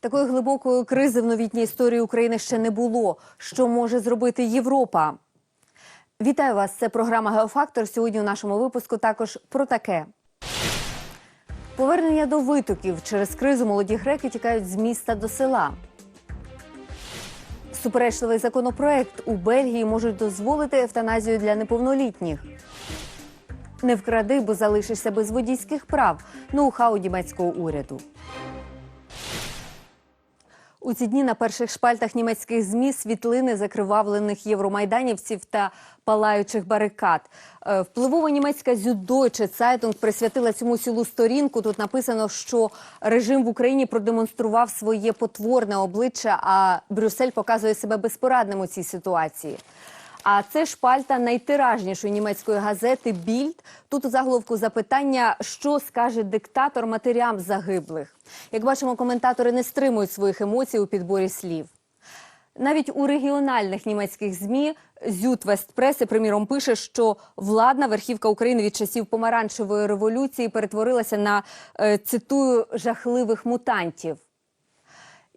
Такої глибокої кризи в новітній історії України ще не було. Що може зробити Європа? Вітаю вас! Це програма Геофактор. Сьогодні у нашому випуску також про таке. Повернення до витоків через кризу молоді греки тікають з міста до села. Суперечливий законопроект у Бельгії можуть дозволити евтаназію для неповнолітніх. Не вкради, бо залишишся без водійських прав. Ноу-хау німецького уряду. У ці дні на перших шпальтах німецьких змі світлини закривавлених євромайданівців та палаючих барикад. Е, Впливова німецька Зюдойче Цайтунг присвятила цьому цілу сторінку. Тут написано, що режим в Україні продемонстрував своє потворне обличчя, а Брюссель показує себе безпорадним у цій ситуації. А це шпальта найтиражнішої німецької газети Більд. Тут у заголовку запитання, що скаже диктатор матерям загиблих. Як бачимо, коментатори не стримують своїх емоцій у підборі слів. Навіть у регіональних німецьких змі Зют Вестпреси, приміром, пише, що владна верхівка України від часів помаранчевої революції перетворилася на е, цитую жахливих мутантів.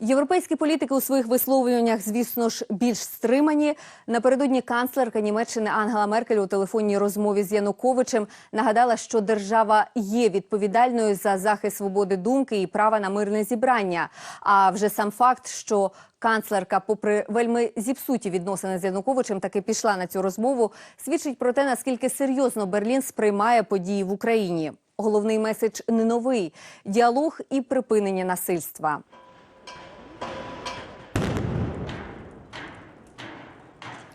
Європейські політики у своїх висловлюваннях, звісно ж, більш стримані. Напередодні канцлерка Німеччини Ангела Меркель у телефонній розмові з Януковичем нагадала, що держава є відповідальною за захист свободи думки і права на мирне зібрання. А вже сам факт, що канцлерка, попри вельми зіпсуті відносини з Януковичем, таки пішла на цю розмову, свідчить про те, наскільки серйозно Берлін сприймає події в Україні. Головний меседж не новий діалог і припинення насильства.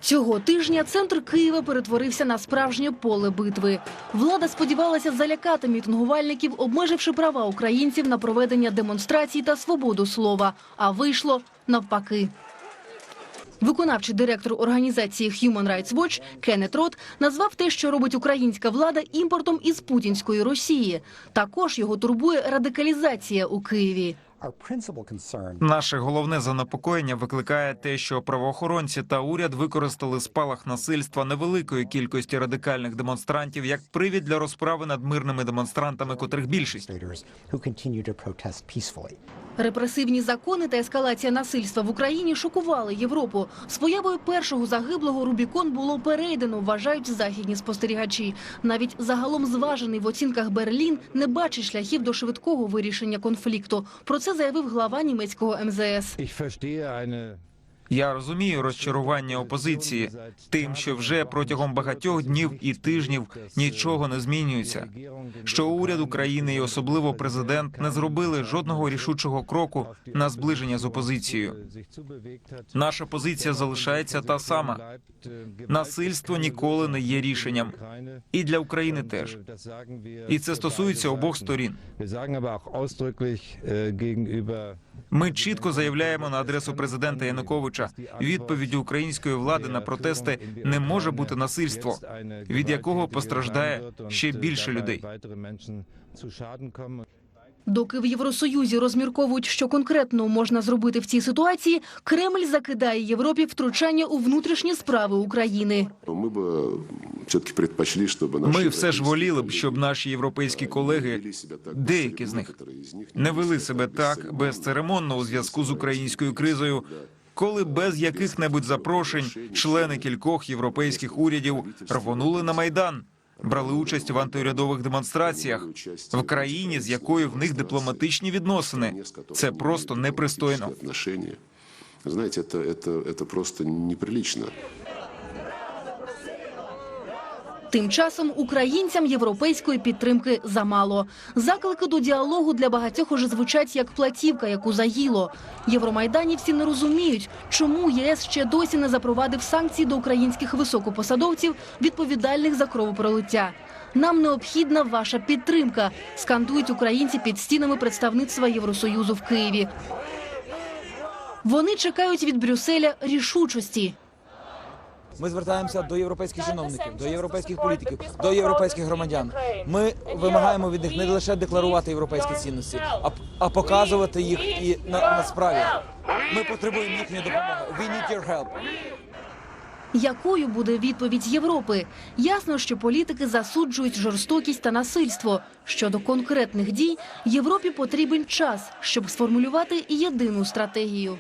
Цього тижня центр Києва перетворився на справжнє поле битви. Влада сподівалася залякати мітингувальників, обмеживши права українців на проведення демонстрацій та свободу слова. А вийшло навпаки. Виконавчий директор організації Human Rights Watch Кеннет Рот назвав те, що робить українська влада, імпортом із путінської Росії. Також його турбує радикалізація у Києві. Our principal Наше головне занепокоєння викликає те, що правоохоронці та уряд використали спалах насильства невеликої кількості радикальних демонстрантів як привід для розправи над мирними демонстрантами, котрих більшість. demonstrators who continue to protest peacefully. Репресивні закони та ескалація насильства в Україні шокували Європу. З появою першого загиблого Рубікон було перейдено, вважають західні спостерігачі. Навіть загалом зважений в оцінках Берлін не бачить шляхів до швидкого вирішення конфлікту. Про це заявив глава німецького МЗС. Я розумію розчарування опозиції тим, що вже протягом багатьох днів і тижнів нічого не змінюється. Що уряд України і особливо президент не зробили жодного рішучого кроку на зближення з опозицією. Наша позиція залишається та сама. Насильство ніколи не є рішенням, і для України теж. І це стосується обох сторін. Ми чітко заявляємо на адресу президента Януковича. відповіді української влади на протести не може бути насильство, від якого постраждає ще більше людей. Доки в Євросоюзі розмірковують, що конкретно можна зробити в цій ситуації, Кремль закидає Європі втручання у внутрішні справи України. Мы бы все-таки предпочли, чтобы наши Ми все ж европейские воліли б, коллеги щоб наші європейські колеги, вели себя так деякі з бесцеремонно, них, которые из них не вели вели себя себе так бесцеремонно. безцеремонно у зв'язку з українською кризою, коли без яких-небудь запрошень члени кількох європейських урядів рвонули на майдан. Брали участь в антиурядових демонстраціях в країні, з якою в них дипломатичні відносини. Це просто непристойно. Отношения. Знаете, это, это, это просто неприлично. Тим часом українцям європейської підтримки замало. Заклики до діалогу для багатьох уже звучать як платівка, яку заїло. Євромайданівці не розуміють, чому ЄС ще досі не запровадив санкції до українських високопосадовців, відповідальних за кровопролиття. Нам необхідна ваша підтримка, скандують українці під стінами представництва Євросоюзу в Києві. Вони чекають від Брюсселя рішучості. Ми звертаємося до європейських чиновників, до європейських політиків, до європейських громадян. Ми вимагаємо від них не лише декларувати європейські цінності, а, а показувати їх і на, на справі. Ми потребуємо їхньої допомоги. We need your help. Якою буде відповідь Європи? Ясно, що політики засуджують жорстокість та насильство. Щодо конкретних дій, Європі потрібен час, щоб сформулювати єдину стратегію.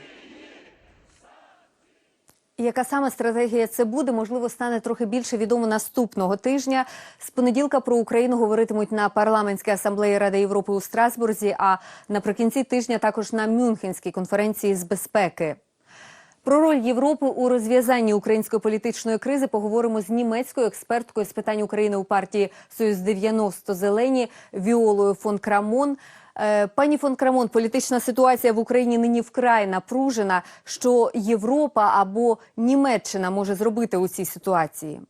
Яка саме стратегія це буде, можливо, стане трохи більше відомо наступного тижня. З понеділка про Україну говоритимуть на парламентській асамблеї Ради Європи у Страсбурзі, а наприкінці тижня також на Мюнхенській конференції з безпеки. Про роль Європи у розв'язанні української політичної кризи поговоримо з німецькою експерткою з питань України у партії Союз 90 Зелені Віолою фон Крамон. Е, Пані фон Крамон, політична ситуація в Україні нині вкрай напружена. Що Європа або Німеччина може зробити у цій ситуації?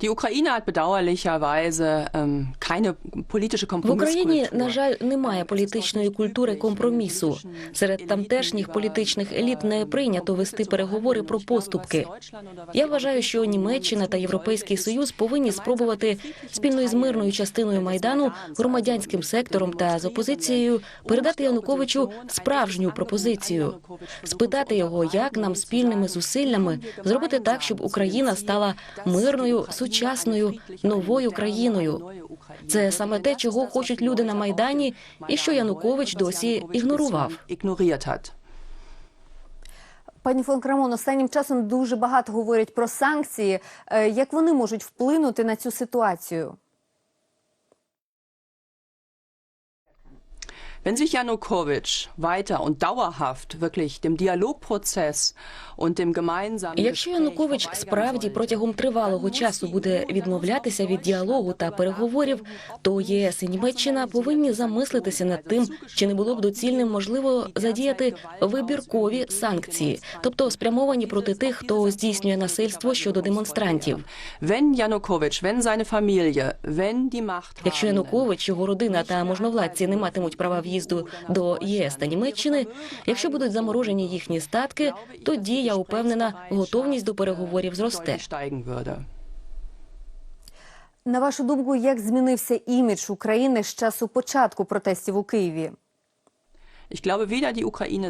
Die Ukraine hat bedauerlicherweise ähm, keine politische В Україні, на жаль, немає політичної культури компромісу. Серед тамтешніх політичних еліт не прийнято вести переговори про поступки. Я вважаю, що Німеччина та Європейський Союз повинні спробувати спільно із мирною частиною майдану, громадянським сектором та з опозицією передати Януковичу справжню пропозицію, спитати його, як нам спільними зусиллями зробити так, щоб Україна стала мирною, сучасною, новою країною. Це саме те, чого хочуть люди на майдані, і що Янукович досі ігнорував. Пані фон Крамон, останнім часом дуже багато говорять про санкції. Е, Як вони можуть вплинути на цю ситуацію? Wenn sich Janukowitsch weiter und dauerhaft wirklich dem Dialogprozess und dem gemeinsamen Якщо Янукович справді протягом тривалого часу буде відмовлятися від діалогу та переговорів, то ЄС і Німеччина повинні замислитися над тим, чи не було б доцільним можливо задіяти вибіркові санкції, тобто спрямовані проти тих, хто здійснює насильство щодо демонстрантів. Wenn Janukowitsch, wenn seine Familie, wenn die Macht Якщо Янукович, його родина та можновладці не матимуть права в'їзду до ЄС та Німеччини, якщо будуть заморожені їхні статки, тоді я упевнена, готовність до переговорів зросте. На вашу думку, як змінився імідж України з часу початку протестів у Києві?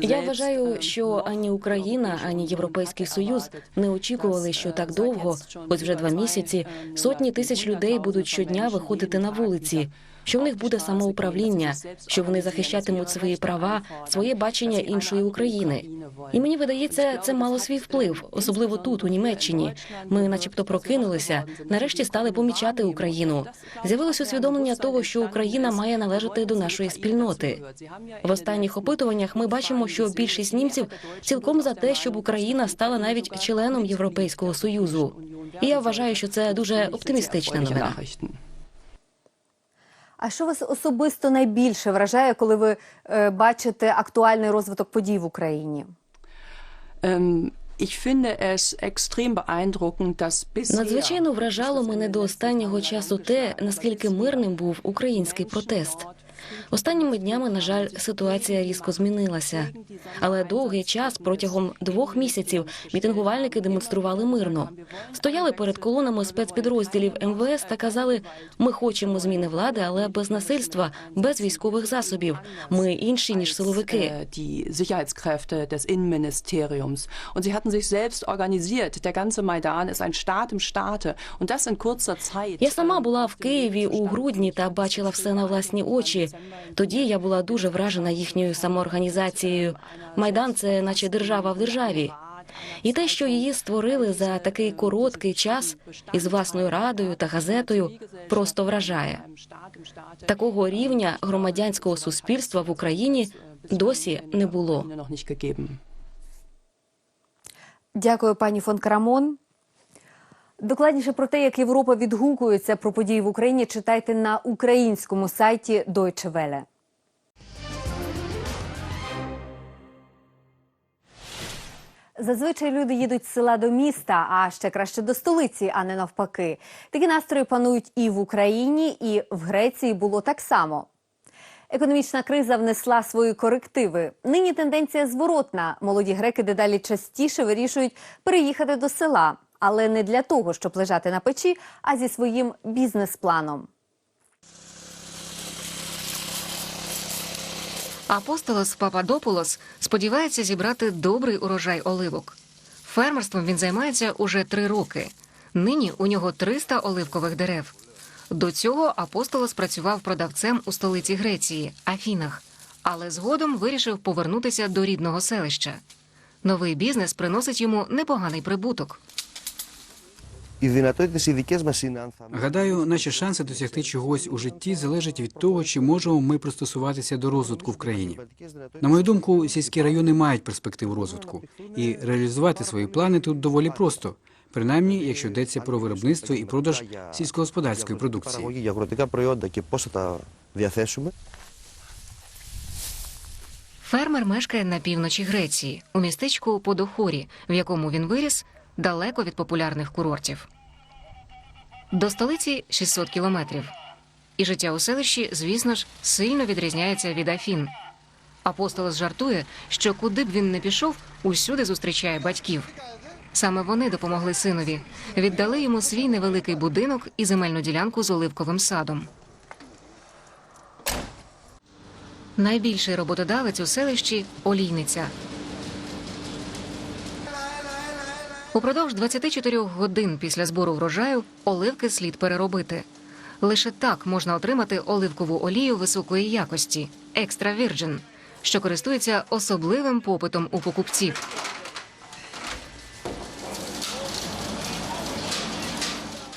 Я вважаю, що ані Україна, ані Європейський Союз не очікували, що так довго, ось вже два місяці, сотні тисяч людей будуть щодня виходити на вулиці. Що в них буде самоуправління, що вони захищатимуть свої права, своє бачення іншої України. І мені видається, це мало свій вплив, особливо тут, у Німеччині. Ми, начебто, прокинулися, нарешті стали помічати Україну. З'явилось усвідомлення того, що Україна має належати до нашої спільноти. В останніх опитуваннях ми бачимо, що більшість німців цілком за те, щоб Україна стала навіть членом Європейського союзу. І я вважаю, що це дуже оптимістична новина. А що вас особисто найбільше вражає, коли ви е, бачите актуальний розвиток подій в Україні? Ем... ich finde es extrem beeindruckend, dass bisher Надзвичайно вражало мене до останнього часу те, наскільки мирним був український протест. Останніми днями, на жаль, ситуація різко змінилася. Але довгий час, протягом двох місяців, мітингувальники демонстрували мирно. Стояли перед колонами спецпідрозділів МВС та казали: ми хочемо зміни влади, але без насильства, без військових засобів. Ми інші ніж силовики. Sicherheitskräfte des Innenministeriums. Und sie hatten sich selbst organisiert. Der ganze Maidan ist ein Staat im Staate. Und das in kurzer Zeit. Я сама була в Києві у грудні та бачила все на власні очі. Тоді я була дуже вражена їхньою самоорганізацією. Майдан це наче держава в державі. І те, що її створили за такий короткий час із власною радою та газетою, просто вражає. Такого рівня громадянського суспільства в Україні досі не було. Дякую, пані фон Крамон. Докладніше про те, як Європа відгукується про події в Україні, читайте на українському сайті Deutsche Welle. Зазвичай люди їдуть з села до міста, а ще краще до столиці, а не навпаки. Такі настрої панують і в Україні, і в Греції було так само. Економічна криза внесла свої корективи. Нині тенденція зворотна. Молоді греки дедалі частіше вирішують переїхати до села, але не для того, щоб лежати на печі, а зі своїм бізнес-планом. Апостолос Пападопулос сподівається зібрати добрий урожай оливок. Фермерством він займається уже три роки. Нині у нього 300 оливкових дерев. До цього апостолос працював продавцем у столиці Греції Афінах, але згодом вирішив повернутися до рідного селища. Новий бізнес приносить йому непоганий прибуток Οι δυνατότητες οι δικές μας είναι αν θα... Гадаю, наші шанси досягти чогось у житті залежать від того, чи можемо ми пристосуватися до розвитку в країні. На мою думку, сільські райони мають перспективу розвитку, і реалізувати свої плани тут доволі просто, принаймні, якщо йдеться про виробництво і продаж сільськогосподарської продукції. Παραγωγή για αγροτικά προϊόντα και πώς θα τα διαθέσουμε. Фермер мешкає на півночі Греції, у містечку Подохорі, в якому він виріс, далеко від популярних курортів. До столиці 600 кілометрів. І життя у селищі, звісно ж, сильно відрізняється від Афін. Апостолос жартує, що куди б він не пішов, усюди зустрічає батьків. Саме вони допомогли синові, віддали йому свій невеликий будинок і земельну ділянку з оливковим садом. Найбільший роботодавець у селищі олійниця. Упродовж 24 годин після збору врожаю оливки слід переробити. Лише так можна отримати оливкову олію високої якості екстра вірджин, що користується особливим попитом у покупців.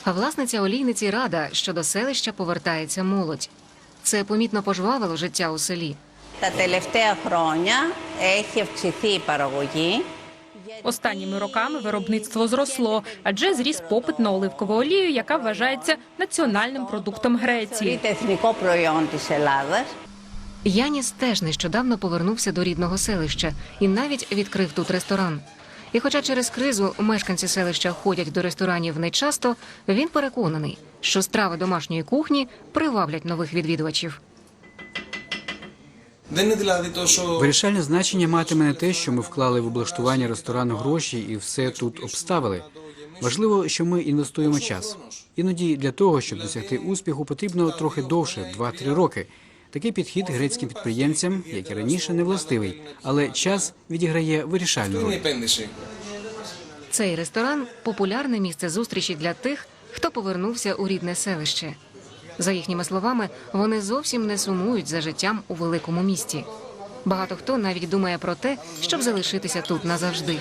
А власниця олійниці рада, що до селища повертається молодь. Це помітно пожвавило життя у селі. Та телефтея хроня ехівчиті парової. Останніми роками виробництво зросло, адже зріс попит на оливкову олію, яка вважається національним продуктом Греції. Яніс теж нещодавно повернувся до рідного селища і навіть відкрив тут ресторан. І, хоча через кризу мешканці селища ходять до ресторанів нечасто, він переконаний, що страви домашньої кухні приваблять нових відвідувачів. Вирішальне значення матиме не те, що ми вклали в облаштування ресторану гроші і все тут обставили. Важливо, що ми інвестуємо час. Іноді для того, щоб досягти успіху, потрібно трохи довше 2-3 роки. Такий підхід грецьким підприємцям, як і раніше, не властивий, але час відіграє вирішальну роль. Цей ресторан популярне місце зустрічі для тих, хто повернувся у рідне селище. За їхніми словами, вони зовсім не сумують за життям у великому місті. Багато хто навіть думає про те, щоб залишитися тут назавжди.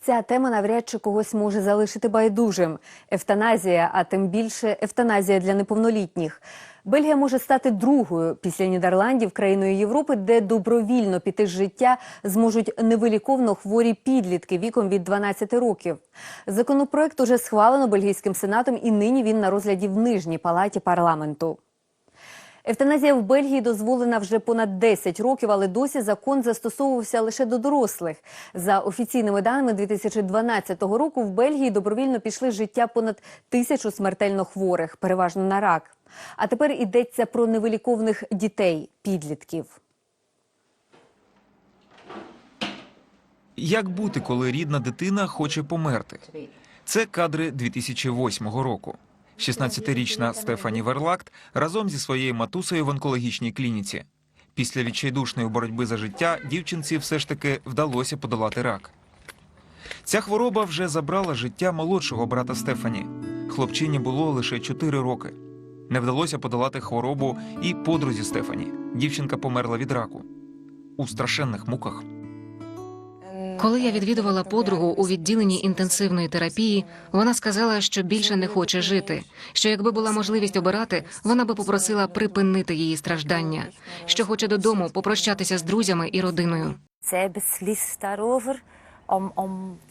Ця тема навряд чи когось може залишити байдужим. Евтаназія, а тим більше евтаназія для неповнолітніх. Бельгія може стати другою після Нідерландів країною Європи, де добровільно піти з життя зможуть невиліковно хворі підлітки віком від 12 років. Законопроект уже схвалено бельгійським сенатом, і нині він на розгляді в нижній палаті парламенту. Евтаназія в Бельгії дозволена вже понад 10 років, але досі закон застосовувався лише до дорослих. За офіційними даними 2012 року в Бельгії добровільно пішли життя понад тисячу смертельно хворих, переважно на рак. А тепер йдеться про невиліковних дітей, підлітків. Як бути, коли рідна дитина хоче померти? Це кадри 2008 року. 16-річна Стефані Верлакт разом зі своєю матусею в онкологічній клініці. Після відчайдушної боротьби за життя дівчинці все ж таки вдалося подолати рак. Ця хвороба вже забрала життя молодшого брата Стефані. Хлопчині було лише 4 роки. Не вдалося подолати хворобу і подрузі Стефані. Дівчинка померла від раку у страшенних муках. Коли я відвідувала подругу у відділенні інтенсивної терапії, вона сказала, що більше не хоче жити. Що якби була можливість обирати, вона би попросила припинити її страждання. Що хоче додому попрощатися з друзями і родиною.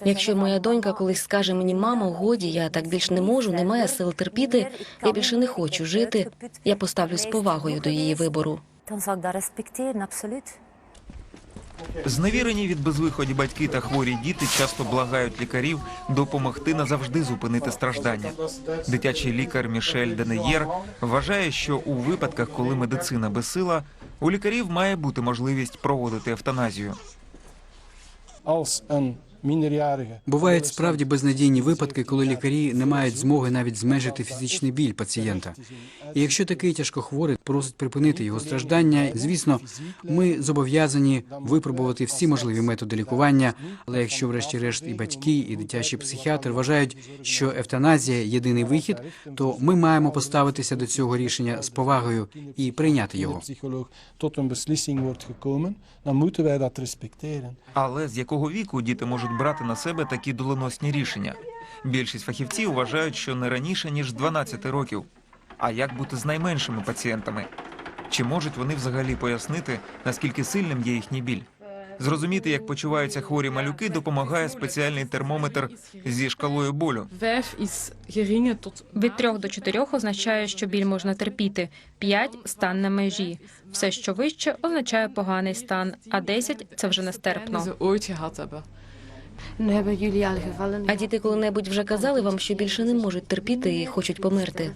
Якщо моя донька колись скаже мені, мамо, годі, я так більш не можу, немає сил терпіти, я більше не хочу жити. Я поставлю з повагою до її вибору. Зневірені від безвиході батьки та хворі діти часто благають лікарів допомогти назавжди зупинити страждання. Дитячий лікар Мішель Денеєр вважає, що у випадках, коли медицина безсила, у лікарів має бути можливість проводити евтаназію. Бувають справді безнадійні випадки, коли лікарі не мають змоги навіть зменшити фізичний біль пацієнта. І якщо такий тяжкохворий просить припинити його страждання, звісно, ми зобов'язані випробувати всі можливі методи лікування. Але якщо, врешті-решт, і батьки, і дитячий психіатр вважають, що евтаназія єдиний вихід, то ми маємо поставитися до цього рішення з повагою і прийняти його. Але з якого віку діти можуть брати на себе такі доленосні рішення? Більшість фахівців вважають, що не раніше ніж з 12 років. А як бути з найменшими пацієнтами? Чи можуть вони взагалі пояснити, наскільки сильним є їхній біль? Зрозуміти, як почуваються хворі малюки, допомагає спеціальний термометр зі шкалою болю. Від 3 до 4 означає, що біль можна терпіти. 5 – стан на межі. Все, що вище, означає поганий стан, а 10 – це вже нестерпно. А діти коли-небудь вже казали вам, що більше не можуть терпіти і хочуть померти.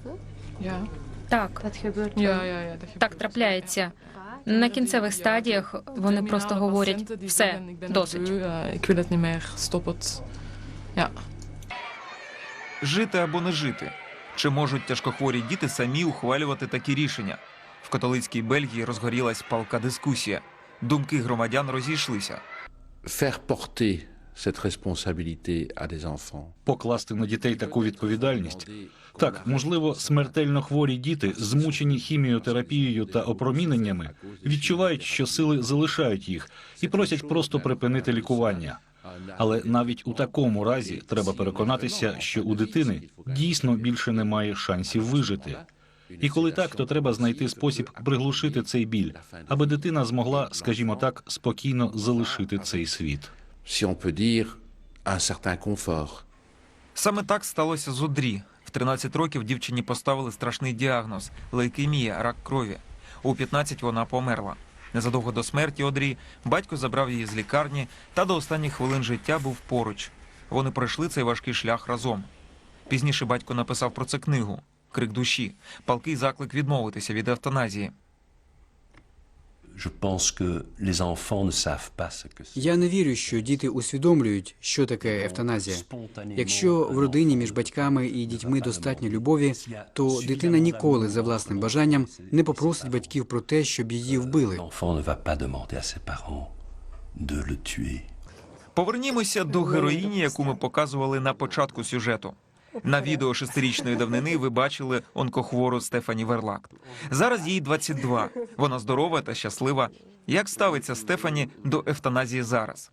Так, так трапляється. На кінцевих стадіях вони просто говорять все, досить. Жити або не жити. Чи можуть тяжкохворі діти самі ухвалювати такі рішення? В католицькій Бельгії розгорілась палка дискусія. Думки громадян розійшлися. Faire Покласти на дітей таку відповідальність. Так, можливо, смертельно хворі діти, змучені хіміотерапією та опроміненнями, відчувають, що сили залишають їх і просять просто припинити лікування. Але навіть у такому разі треба переконатися, що у дитини дійсно більше немає шансів вижити. І коли так, то треба знайти спосіб приглушити цей біль, аби дитина змогла, скажімо так, спокійно залишити цей світ. Si on peut dire un certain confort. Саме так сталося з Одрі. В 13 років дівчині поставили страшний діагноз лейкемія, рак крові. У 15 вона померла. Незадовго до смерті Одрі батько забрав її з лікарні та до останніх хвилин життя був поруч. Вони пройшли цей важкий шлях разом. Пізніше батько написав про це книгу Крик душі, палкий заклик відмовитися від евтаназії. Я не вірю, що діти усвідомлюють, що таке евтаназія. Якщо в родині між батьками і дітьми достатньо любові, то дитина ніколи за власним бажанням не попросить батьків про те, щоб її вбили. Повернімося до героїні, яку ми показували на початку сюжету. На відео шестирічної давнини ви бачили онкохвору Стефані Верлак. Зараз їй 22. Вона здорова та щаслива. Як ставиться Стефані до евтаназії зараз?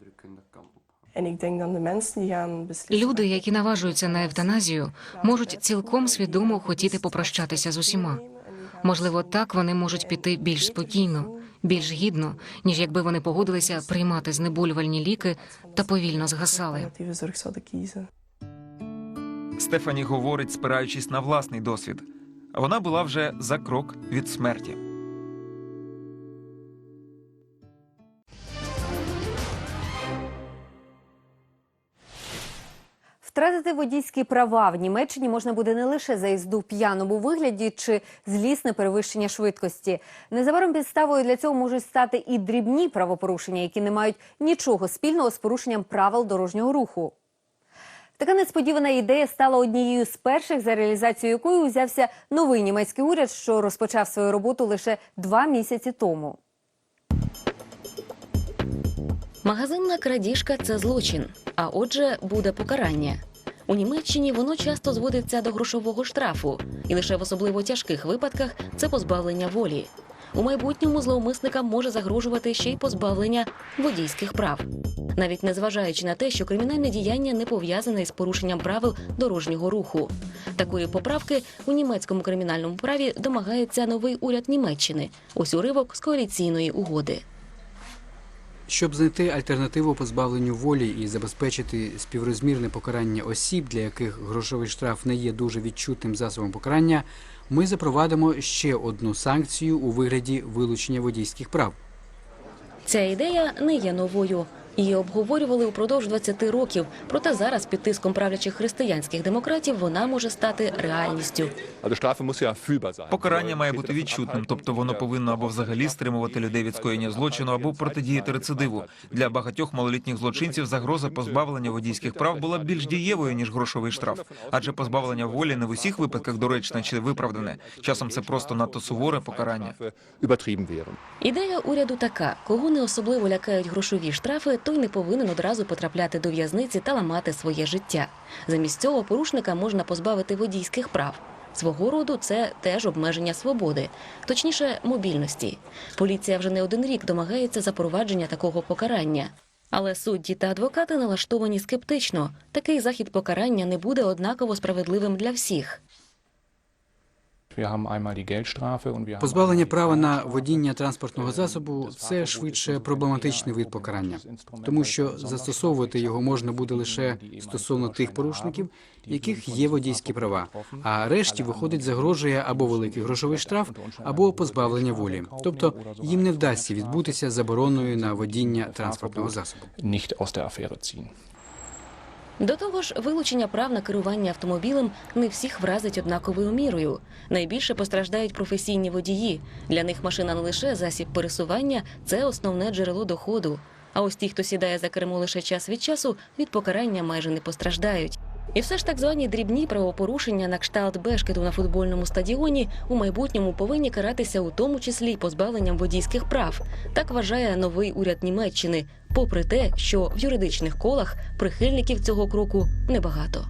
Люди, які наважуються на евтаназію, можуть цілком свідомо хотіти попрощатися з усіма. Можливо, так вони можуть піти більш спокійно, більш гідно, ніж якби вони погодилися приймати знеболювальні ліки та повільно згасали. Стефані говорить, спираючись на власний досвід. Вона була вже за крок від смерті. Втратити водійські права в Німеччині можна буде не лише за їзду в п'яному вигляді чи злісне перевищення швидкості. Незабаром підставою для цього можуть стати і дрібні правопорушення, які не мають нічого спільного з порушенням правил дорожнього руху. Така несподівана ідея стала однією з перших, за реалізацію якої узявся новий німецький уряд, що розпочав свою роботу лише два місяці тому. Магазинна крадіжка це злочин, а отже, буде покарання. У Німеччині воно часто зводиться до грошового штрафу, і лише в особливо тяжких випадках це позбавлення волі. У майбутньому зловмисникам може загрожувати ще й позбавлення водійських прав, навіть незважаючи на те, що кримінальне діяння не пов'язане із порушенням правил дорожнього руху. Такої поправки у німецькому кримінальному праві домагається новий уряд Німеччини. Ось уривок з коаліційної угоди. Щоб знайти альтернативу позбавленню волі і забезпечити співрозмірне покарання осіб, для яких грошовий штраф не є дуже відчутним засобом покарання, ми запровадимо ще одну санкцію у вигляді вилучення водійських прав. Ця ідея не є новою. Її обговорювали упродовж 20 років, проте зараз під тиском правлячих християнських демократів вона може стати реальністю. Покарання має бути відчутним, тобто воно повинно або взагалі стримувати людей від скоєння злочину, або протидіяти рецидиву. Для багатьох малолітніх злочинців загроза позбавлення водійських прав була більш дієвою ніж грошовий штраф, адже позбавлення волі не в усіх випадках доречне чи виправдане. Часом це просто надто суворе покарання. Ідея уряду така: кого не особливо лякають грошові штрафи, той не повинен одразу потрапляти до в'язниці та ламати своє життя. Замість цього порушника можна позбавити водійських прав. Свого роду це теж обмеження свободи, точніше, мобільності. Поліція вже не один рік домагається запровадження такого покарання. Але судді та адвокати налаштовані скептично. Такий захід покарання не буде однаково справедливим для всіх. Позбавлення права на водіння транспортного засобу це швидше проблематичний вид покарання, тому що застосовувати його можна буде лише стосовно тих порушників, яких є водійські права. А решті виходить загрожує або великий грошовий штраф, або позбавлення волі. Тобто їм не вдасться відбутися забороною на водіння транспортного засобу. До того ж, вилучення прав на керування автомобілем не всіх вразить однаковою мірою. Найбільше постраждають професійні водії. Для них машина не лише засіб пересування, це основне джерело доходу. А ось ті, хто сідає за кермо лише час від часу, від покарання майже не постраждають. І все ж так звані дрібні правопорушення на кшталт бешкету на футбольному стадіоні у майбутньому повинні каратися у тому числі й позбавленням водійських прав. Так вважає новий уряд Німеччини, попри те, що в юридичних колах прихильників цього кроку небагато.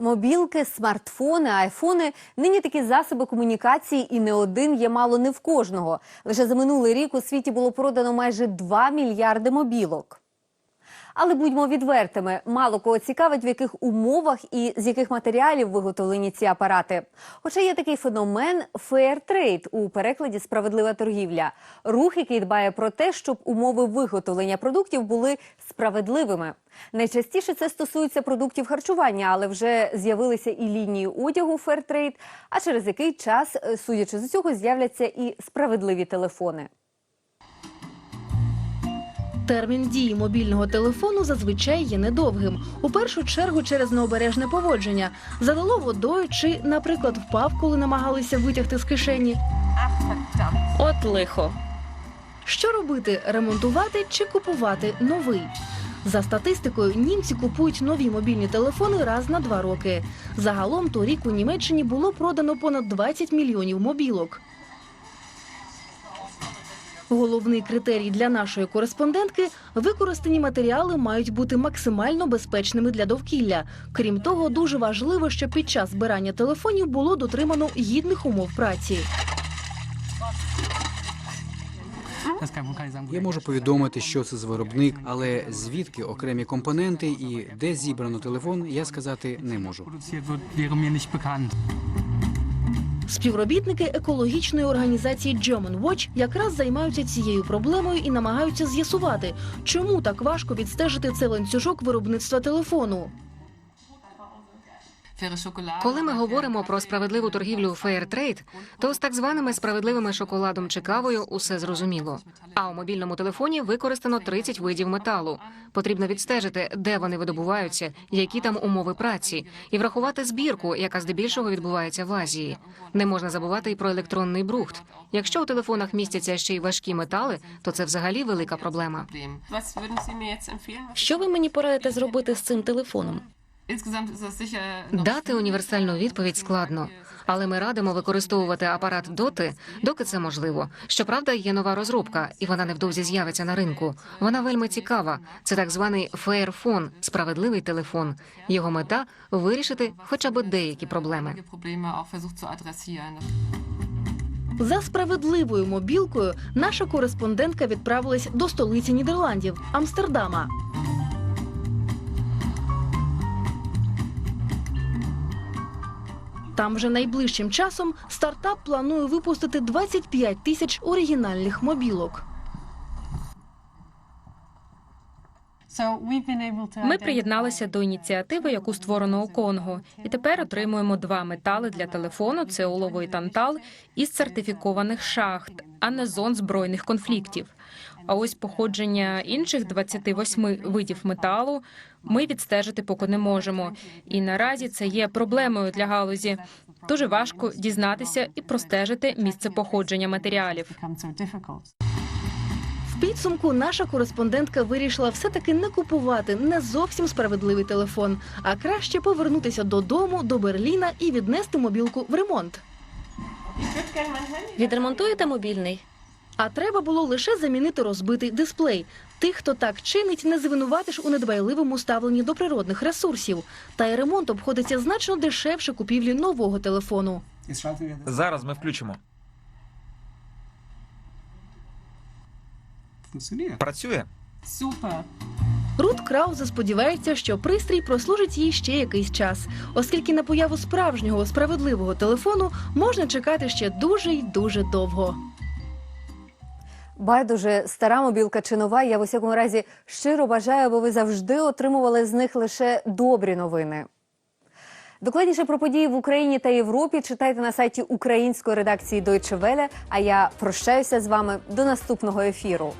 Мобілки, смартфони, айфони нині такі засоби комунікації, і не один є мало не в кожного. Лише за минулий рік у світі було продано майже 2 мільярди мобілок. Але будьмо відвертими, мало кого цікавить, в яких умовах і з яких матеріалів виготовлені ці апарати. Хоча є такий феномен fair trade у перекладі справедлива торгівля. Рух, який дбає про те, щоб умови виготовлення продуктів були справедливими. Найчастіше це стосується продуктів харчування, але вже з'явилися і лінії одягу fair trade, а через який час, е, судячи з цього, з'являться і справедливі телефони. Термін дії мобільного телефону зазвичай є недовгим. У першу чергу через необережне поводження. Залило водою чи, наприклад, впав, коли намагалися витягти з кишені. От лихо. Що робити? Ремонтувати чи купувати новий? За статистикою, німці купують нові мобільні телефони раз на два роки. Загалом торік у Німеччині було продано понад 20 мільйонів мобілок. Головний критерій для нашої кореспондентки використані матеріали мають бути максимально безпечними для довкілля. Крім того, дуже важливо, щоб під час збирання телефонів було дотримано гідних умов праці. Я можу повідомити, що це за виробник, але звідки окремі компоненти і де зібрано телефон, я сказати не можу. Співробітники екологічної організації German Watch якраз займаються цією проблемою і намагаються з'ясувати, чому так важко відстежити цей ланцюжок виробництва телефону. Коли ми говоримо про справедливу торгівлю Fairtrade, то з так званими справедливими шоколадом чи кавою усе зрозуміло. А у мобільному телефоні використано 30 видів металу. Потрібно відстежити, де вони видобуваються, які там умови праці, і врахувати збірку, яка здебільшого відбувається в Азії. Не можна забувати і про електронний брухт. Якщо у телефонах містяться ще й важкі метали, то це взагалі велика проблема. Що ви мені порадите зробити з цим телефоном? Дати універсальну відповідь складно, але ми радимо використовувати апарат доти, доки це можливо. Щоправда, є нова розробка, і вона невдовзі з'явиться на ринку. Вона вельми цікава. Це так званий фейрфон, справедливий телефон. Його мета вирішити хоча б деякі проблеми. За справедливою мобілкою наша кореспондентка відправилась до столиці Нідерландів Амстердама. Там вже найближчим часом стартап планує випустити 25 тисяч оригінальних мобілок. Ми приєдналися до ініціативи, яку створено у Конго, і тепер отримуємо два метали для телефону: це олово і тантал із сертифікованих шахт, а не зон збройних конфліктів. А ось походження інших 28 видів металу ми відстежити поки не можемо. І наразі це є проблемою для галузі. Дуже важко дізнатися і простежити місце походження матеріалів. В підсумку наша кореспондентка вирішила все-таки не купувати не зовсім справедливий телефон, а краще повернутися додому, до Берліна і віднести мобілку в ремонт. Відремонтуєте мобільний? А треба було лише замінити розбитий дисплей. Тих, хто так чинить, не звинуватиш у недбайливому ставленні до природних ресурсів. Та й ремонт обходиться значно дешевше купівлі нового телефону. Зараз ми включимо. Працює. Супер. Рут Краузе сподівається, що пристрій прослужить їй ще якийсь час, оскільки на появу справжнього справедливого телефону можна чекати ще дуже й дуже довго. Байдуже, стара мобілка чи нова, я в усякому разі щиро бажаю, аби ви завжди отримували з них лише добрі новини. Докладніше про події в Україні та Європі читайте на сайті української редакції Deutsche Welle, А я прощаюся з вами до наступного ефіру.